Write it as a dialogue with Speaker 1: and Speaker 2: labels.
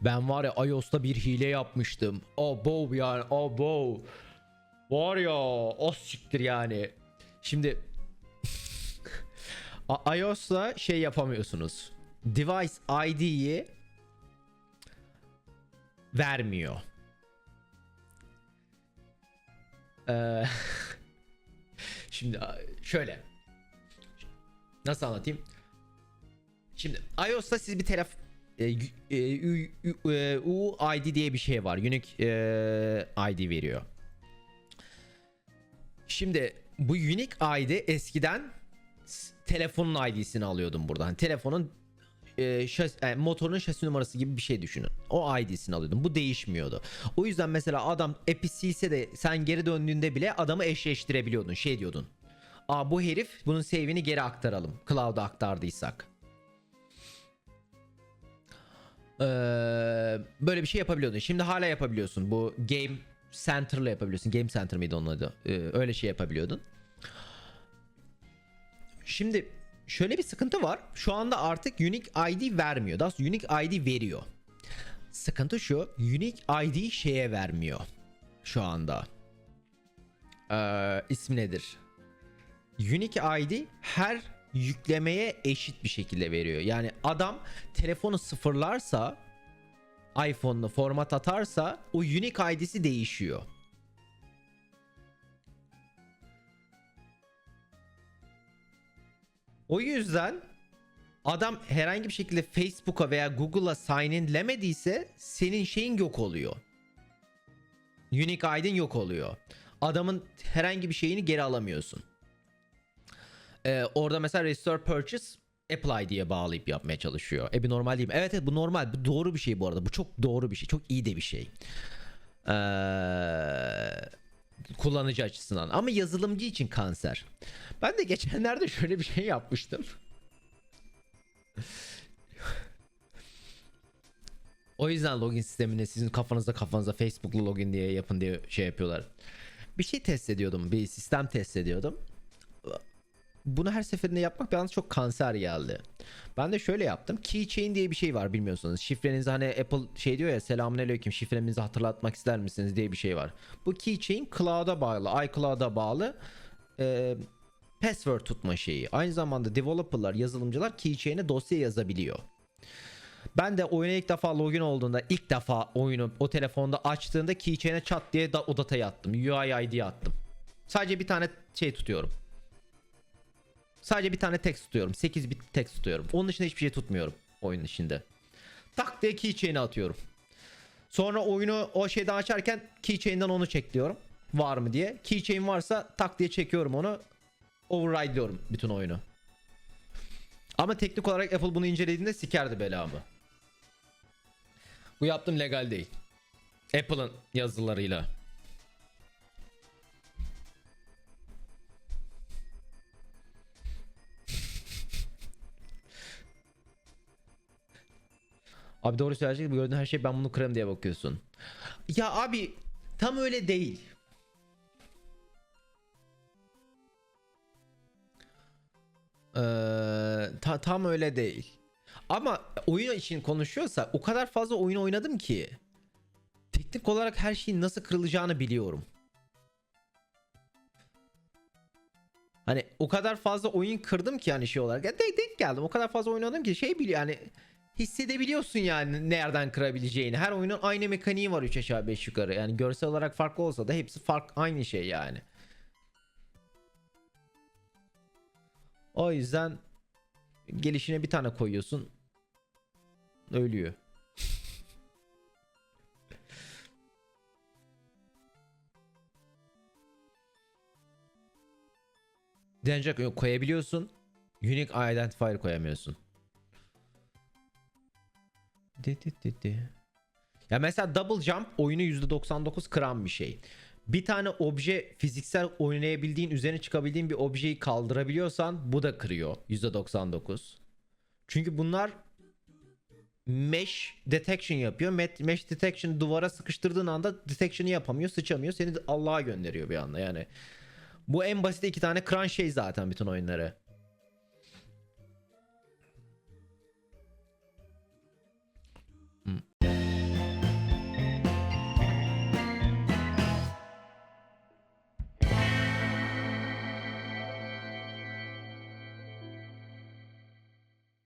Speaker 1: Ben var ya iOS'ta bir hile yapmıştım. Abo yani abo. Var ya o siktir yani. Şimdi iOS'la şey yapamıyorsunuz. Device ID'yi vermiyor. Ee, şimdi şöyle. Nasıl anlatayım? Şimdi iOS'ta siz bir telefon UID diye bir şey var. Unique e, ID veriyor. Şimdi bu Unique ID eskiden telefonun ID'sini alıyordum buradan. Hani telefonun e, şas, e, motorun şasi numarası gibi bir şey düşünün. O ID'sini alıyordum. Bu değişmiyordu. O yüzden mesela adam app'i silse de sen geri döndüğünde bile adamı eşleştirebiliyordun. Şey diyordun. Aa bu herif bunun save'ini geri aktaralım. Cloud'a aktardıysak. Ee, böyle bir şey yapabiliyordun. Şimdi hala yapabiliyorsun. Bu Game Center'la yapabiliyorsun. Game Center mıydı onun adı? Ee, öyle şey yapabiliyordun. Şimdi şöyle bir sıkıntı var. Şu anda artık Unique ID vermiyor. Daha doğrusu Unique ID veriyor. Sıkıntı şu. Unique ID şeye vermiyor. Şu anda. Ee, ismi nedir? Unique ID her yüklemeye eşit bir şekilde veriyor. Yani adam telefonu sıfırlarsa iPhone'la format atarsa o unique ID'si değişiyor. O yüzden adam herhangi bir şekilde Facebook'a veya Google'a sign inlemediyse senin şeyin yok oluyor. Unique ID'in yok oluyor. Adamın herhangi bir şeyini geri alamıyorsun. Ee, orada mesela Restore Purchase Apple ID'ye bağlayıp yapmaya çalışıyor. E bir normal değil mi? Evet, evet bu normal. Bu doğru bir şey bu arada. Bu çok doğru bir şey. Çok iyi de bir şey. Ee, kullanıcı açısından. Ama yazılımcı için kanser. Ben de geçenlerde şöyle bir şey yapmıştım. o yüzden login sistemini sizin kafanızda kafanıza Facebook'la login diye yapın diye şey yapıyorlar. Bir şey test ediyordum. Bir sistem test ediyordum bunu her seferinde yapmak bana çok kanser geldi. Ben de şöyle yaptım. Keychain diye bir şey var bilmiyorsunuz. Şifrenizi hani Apple şey diyor ya selamünaleyküm şifremizi hatırlatmak ister misiniz diye bir şey var. Bu keychain cloud'a bağlı, iCloud'a bağlı e, password tutma şeyi. Aynı zamanda developerlar, yazılımcılar keychain'e dosya yazabiliyor. Ben de oyuna ilk defa login olduğunda ilk defa oyunu o telefonda açtığında keychain'e çat diye da, o datayı attım. UI ID'yi attım. Sadece bir tane şey tutuyorum. Sadece bir tane text tutuyorum. 8 bit text tutuyorum. Onun dışında hiçbir şey tutmuyorum oyunun içinde. Tak diye keychain'i atıyorum. Sonra oyunu o şeyden açarken keychain'den onu çekliyorum. Var mı diye. Keychain varsa tak diye çekiyorum onu. Override'liyorum bütün oyunu. Ama teknik olarak Apple bunu incelediğinde sikerdi belamı. Bu yaptığım legal değil. Apple'ın yazılarıyla. Abi doğru söyleyecek bu gördüğün her şey ben bunu kırarım diye bakıyorsun. Ya abi tam öyle değil. Ee, ta- tam öyle değil. Ama oyun için konuşuyorsa o kadar fazla oyun oynadım ki teknik olarak her şeyin nasıl kırılacağını biliyorum. Hani o kadar fazla oyun kırdım ki yani şey olarak. Ya denk, denk geldim. O kadar fazla oynadım ki şey biliyor yani hissedebiliyorsun yani nereden kırabileceğini. Her oyunun aynı mekaniği var 3 aşağı 5 yukarı. Yani görsel olarak farklı olsa da hepsi fark aynı şey yani. O yüzden gelişine bir tane koyuyorsun. Ölüyor. Denecek yok koyabiliyorsun. Unique identifier koyamıyorsun. Ya mesela double jump oyunu %99 kıran bir şey. Bir tane obje fiziksel oynayabildiğin, üzerine çıkabildiğin bir objeyi kaldırabiliyorsan bu da kırıyor %99. Çünkü bunlar mesh detection yapıyor. Mesh detection duvara sıkıştırdığın anda detection'ı yapamıyor, sıçamıyor. Seni Allah'a gönderiyor bir anda yani. Bu en basit iki tane kıran şey zaten bütün oyunları.